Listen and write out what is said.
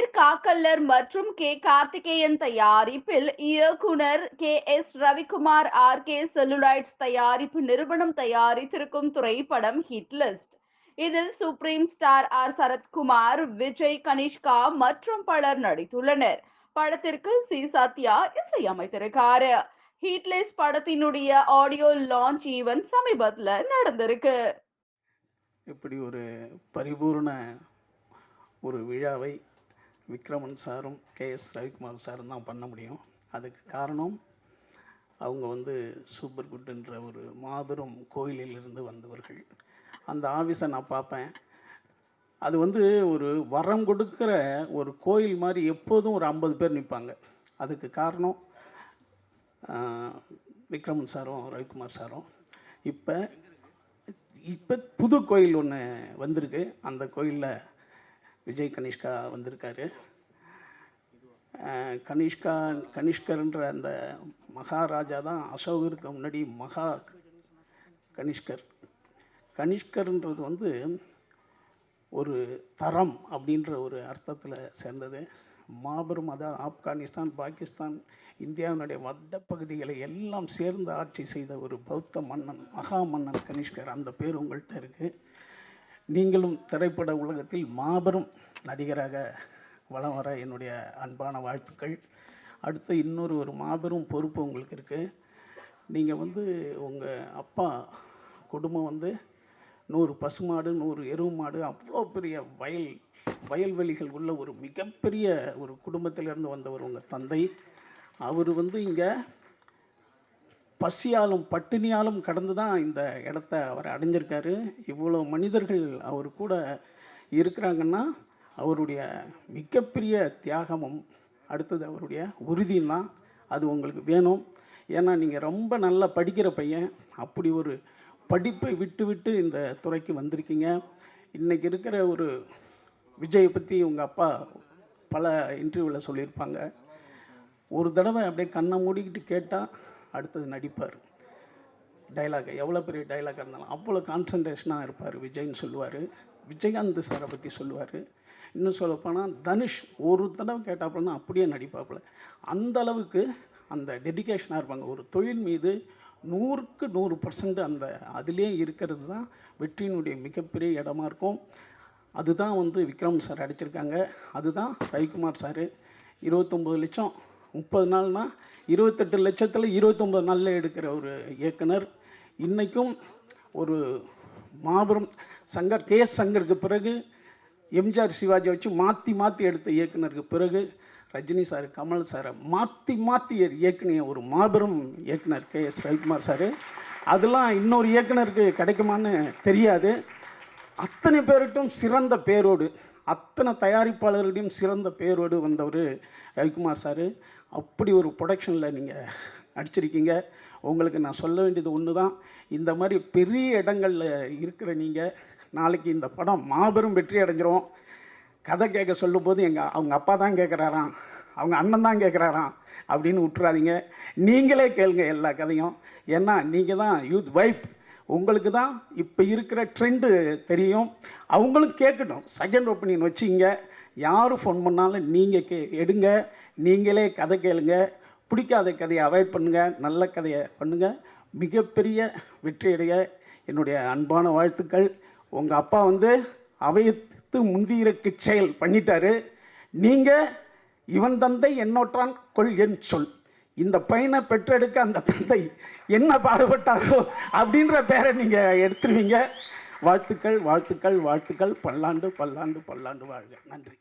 அமீர் காக்கல்லர் மற்றும் கே. கார்த்திகேயன் தயாரிப்பில் இயக்குனர் K. S. Ravikumar R. K. Celluloids தயாரிப்பு நிறுவனம் தயாரித்திருக்கும் திரைப்படம் ஹிட் லிஸ்ட். இதில் supreme star R. Sarathkumar Vijay Kanishka மற்றும் பலர் நடித்துள்ளனர். படத்திற்கு சி. சத்யா இசையமைத்திருக்காரு. ஹீட்லெஸ் படத்தினுடைய ஆடியோ லான்ச் ஈவென்ட் சமீபத்தில் நடந்திருக்கு. இப்படி ஒரு பரிபூர்ண ஒரு விழாவை விக்ரமன் சாரும் கே எஸ் ரவிக்குமார் சாரும் தான் பண்ண முடியும். அதுக்கு காரணம் அவங்க வந்து சூப்பர் குட்ன்ற ஒரு மாபெரும் கோயிலிலிருந்து வந்தவர்கள். அந்த ஆஃபீஸை நான் பார்ப்பேன். அது வந்து ஒரு வரம் கொடுக்குற ஒரு கோயில் மாதிரி எப்போதும் ஒரு ஐம்பது பேர் நிற்பாங்க. அதுக்கு காரணம் விக்ரமன் சாரும் ரவிக்குமார் சாரும். இப்போ இப்போ புது கோயில் ஒன்று வந்திருக்கு. அந்த கோயிலில் விஜய் கனிஷ்கா வந்திருக்காரு. கனிஷ்கா கனிஷ்கர்ன்ற அந்த மகாராஜா தான் அசோகருக்கு முன்னாடி மகா கனிஷ்கர். கனிஷ்கர்ன்றது வந்து ஒரு தரம் அப்படின்ற ஒரு அர்த்தத்தில் சேர்ந்தது. மாபெரும் அதாவது ஆப்கானிஸ்தான் பாகிஸ்தான் இந்தியாவினுடைய வட்ட பகுதிகளை எல்லாம் சேர்ந்து ஆட்சி செய்த ஒரு பௌத்த மன்னன் மகா மன்னன் கனிஷ்கர். அந்த பேர் உங்கள்கிட்ட இருக்குது நீங்களும் திரைப்பட உலகத்தில் மாபெரும் நடிகராக வளம் வர என்னுடைய அன்பான வாழ்த்துக்கள். அடுத்து இன்னொரு ஒரு மாபெரும் பொறுப்பு உங்களுக்கு இருக்குது நீங்கள் வந்து உங்கள் அப்பா குடும்பம் வந்து நூறு பசுமாடு நூறு எருவு மாடு அவ்வளோ பெரிய வயல் வயல்வெளிகள் உள்ள ஒரு மிகப்பெரிய ஒரு குடும்பத்திலிருந்து வந்தவர் உங்கள் தந்தை. அவர் வந்து இங்கே பசியாலும் பட்டினியாலும் கடந்து தான் இந்த இடத்த அவர் அடைஞ்சிருக்காரு. இவ்வளோ மனிதர்கள் அவர் கூட இருக்கிறாங்கன்னா அவருடைய மிகப்பெரிய தியாகமும் அடுத்தது அவருடைய உறுதியும் தான் அது உங்களுக்கு வேணும். ஏன்னா நீங்கள் ரொம்ப நல்லா படிக்கிற பையன். அப்படி ஒரு படிப்பை விட்டு விட்டு இந்த துறைக்கு வந்திருக்கீங்க. இன்றைக்கி இருக்கிற ஒரு விஜயை பற்றி உங்கள் அப்பா பல இன்டர்வியூவில் சொல்லியிருப்பாங்க. ஒரு தடவை அப்படியே கண்ணை மூடிக்கிட்டு கேட்டால் அடுத்தது நடிப்பார். டைலாக் எவ்வளோ பெரிய டைலாக் இருந்தாலும் அவ்வளோ கான்சன்ட்ரேஷனாக இருப்பார் விஜய்னு சொல்லுவார். விஜயகாந்த் சாரை பற்றி சொல்லுவார். இன்னும் சொல்லப்போனால் தனுஷ் ஒரு தடவை கேட்டாப்புலன்னா அப்படியே நடிப்பாப்புல. அந்த அளவுக்கு அந்த டெடிகேஷனாக இருப்பாங்க. ஒரு தொழில் மீது நூறுக்கு நூறு பர்சன்ட் அந்த அதிலே இருக்கிறது தான் வெற்றியினுடைய மிகப்பெரிய இடமா இருக்கும். அதுதான் வந்து விக்ரம் சார் அடிச்சிருக்காங்க. அதுதான் ரவிக்குமார் சார் இருபத்தொம்போது லட்சம் முப்பது நாள்னா இருபத்தெட்டு லட்சத்தில் இருபத்தொம்போது நாளில் எடுக்கிற ஒரு இயக்குனர். இன்றைக்கும் ஒரு மாபெரும் சங்கர் கே எஸ் சங்கருக்கு பிறகு எம்ஜிஆர் சிவாஜியை வச்சு மாற்றி மாற்றி எடுத்த இயக்குனருக்கு பிறகு ரஜினி சார் கமல் சாரை மாற்றி மாற்றி இயக்குனிய ஒரு மாபெரும் இயக்குனர் கே எஸ் ரவிக்குமார் சார். அதெல்லாம் இன்னொரு இயக்குனருக்கு கிடைக்குமான்னு தெரியாது. அத்தனை பேருக்கும் சிறந்த பேரோடு அத்தனை தயாரிப்பாளர்களிடையும் சிறந்த பேரோடு வந்தவர் ரவிக்குமார் சார். அப்படி ஒரு ப்ரொடக்ஷனில் நீங்கள் நடிச்சிருக்கீங்க. உங்களுக்கு நான் சொல்ல வேண்டியது ஒன்று தான் இந்த மாதிரி பெரிய இடங்களில் இருக்கிற நீங்கள் நாளைக்கு இந்த படம் மாபெரும் வெற்றி அடைஞ்சிரும். கதை கேட்க சொல்லும் போது எங்கள் அவங்க அப்பா தான் கேட்குறாராம். அவங்க அண்ணன் தான் கேட்குறாராம். அப்படின்னு விட்டுறாதீங்க நீங்களே கேளுங்க எல்லா கதையும். ஏன்னா நீங்கள் தான் யூத் வைப் உங்களுக்கு தான் இப்போ இருக்கிற ட்ரெண்டு தெரியும். அவங்களும் கேட்கட்டும். செகண்ட் ஒப்பீனியன் வச்சிங்க. யார் ஃபோன் பண்ணாலும் நீங்கள் கே எடுங்க. நீங்களே கதை கேளுங்க. பிடிக்காத கதையை அவாய்ட் பண்ணுங்கள் நல்ல கதையை பண்ணுங்கள் மிகப்பெரிய வெற்றியடைய என்னுடைய அன்பான வாழ்த்துக்கள். உங்கள் அப்பா வந்து அவையத்து முந்தியிருக்கு செயல் பண்ணிட்டாரு. நீங்கள் இவன் தந்தை என்னொற்றான் கொள் என் சொல். இந்த பையனை பெற்றெடுக்க அந்த தந்தை என்ன பாடுபட்டாரோ அப்படின்ற பேரை நீங்கள் எடுத்துருவீங்க. வாழ்த்துக்கள் வாழ்த்துக்கள் வாழ்த்துக்கள். பல்லாண்டு பல்லாண்டு பல்லாண்டு வாழ்க. நன்றி.